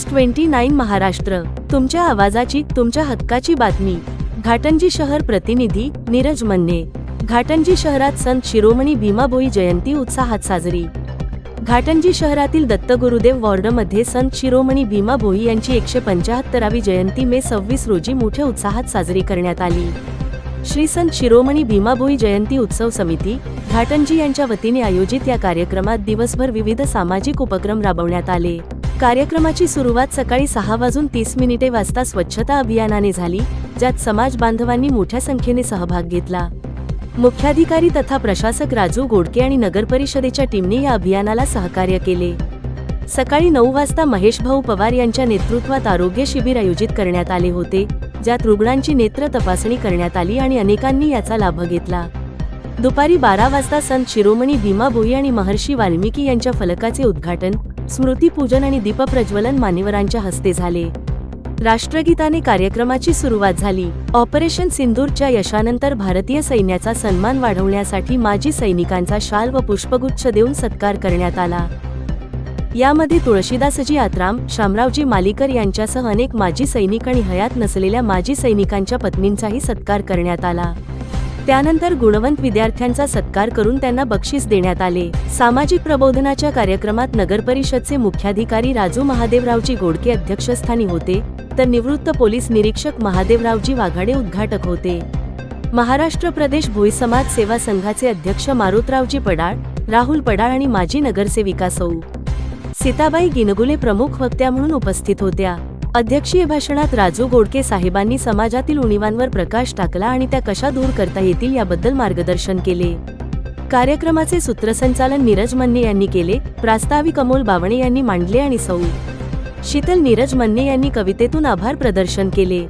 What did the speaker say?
News twenty nine Maharashtra. तुमच्या आवाजाची तुमच्या हक्काची बातमी. घाटंजी शहर प्रतिनिधी नीरज मन्ने. घाटंजी शहरात संत शिरोमणी भीमाभोई जयंती उत्साहात साजरी. घाटंजी शहरातील दत्तगुरुदेव वॉर्डमध्ये संत शिरोमणी भीमा भोई यांची एकशे पंचाहत्तरावी जयंती मे सव्वीस रोजी मोठ्या उत्साहात साजरी करण्यात आली. श्री संत शिरोमणी भीमाभोई जयंती उत्सव समिती घाटंजी यांच्या वतीने आयोजित या कार्यक्रमात दिवसभर विविध सामाजिक उपक्रम राबवण्यात आले. कार्यक्रमाची सुरुवात सकाळी सहा वाजून तीस मिनिटे वाजता स्वच्छता अभियानाने झाली ज्यात समाज बांधवांनी मोठ्या संख्येने सहभाग घेतला. मुख्याधिकारी तथा प्रशासक राजू गोडके आणि नगरपरिषदेच्या टीमने या अभियानाला सहकार्य केले. सकाळी नऊ वाजता महेश भाऊ पवार यांच्या नेतृत्वात आरोग्य शिबिर आयोजित करण्यात आले होते ज्यात रुग्णांची नेत्र तपासणी करण्यात आली आणि अनेकांनी याचा लाभ घेतला. दुपारी बारा वाजता संत शिरोमणी भीमा भोई आणि महर्षी वाल्मिकी यांच्या फलकाचे उद्घाटन स्मृतीपूजन आणि दीपप्रज्वलन मान्यवरांच्या हस्ते झाले. राष्ट्रगीताने कार्यक्रमाची सुरुवात झाली. ऑपरेशन सिंदूरच्या यशानंतर भारतीय सैन्याचा सन्मान वाढवण्यासाठी माजी सैनिकांचा शाल व पुष्पगुच्छ देऊन सत्कार करण्यात आला. यामध्ये तुळशीदासजी आत्राम शामरावजी मालिकर यांच्यासह अनेक माजी सैनिक आणि हयात नसलेल्या माजी सैनिकांच्या पत्नींचाही सत्कार करण्यात आला. त्यानंतर गुणवंत विद्यार्थ्यांचा सत्कार करून त्यांना बक्षीस देण्यात आले. सामाजिक प्रबोधनाच्या कार्यक्रमात नगरपरिषदचे मुख्याधिकारी राजू महादेवरावजी गोडके अध्यक्षस्थानी होते तर निवृत्त पोलीस निरीक्षक महादेवरावजी वाघाडे उद्घाटक होते. महाराष्ट्र प्रदेश भोई समाज सेवा संघाचे अध्यक्ष मारुतरावजी पडाळ राहुल पडाळ आणि माजी नगरसेविका सौ. सीताबाई गिनगुले प्रमुख वक्त्या म्हणून उपस्थित होत्या. अध्यक्षीय भाषणात राजू गोडके साहेबांनी समाजातील उणीवांवर प्रकाश टाकला आणि त्या कशा दूर करता येतील याबद्दल मार्गदर्शन केले. कार्यक्रमाचे सूत्रसंचालन नीरज मन्ने यांनी केले प्रास्ताविक अमोल बावणे यांनी मांडले आणि सौ. शीतल नीरज मन्ने यांनी कवितेतून आभार प्रदर्शन केले.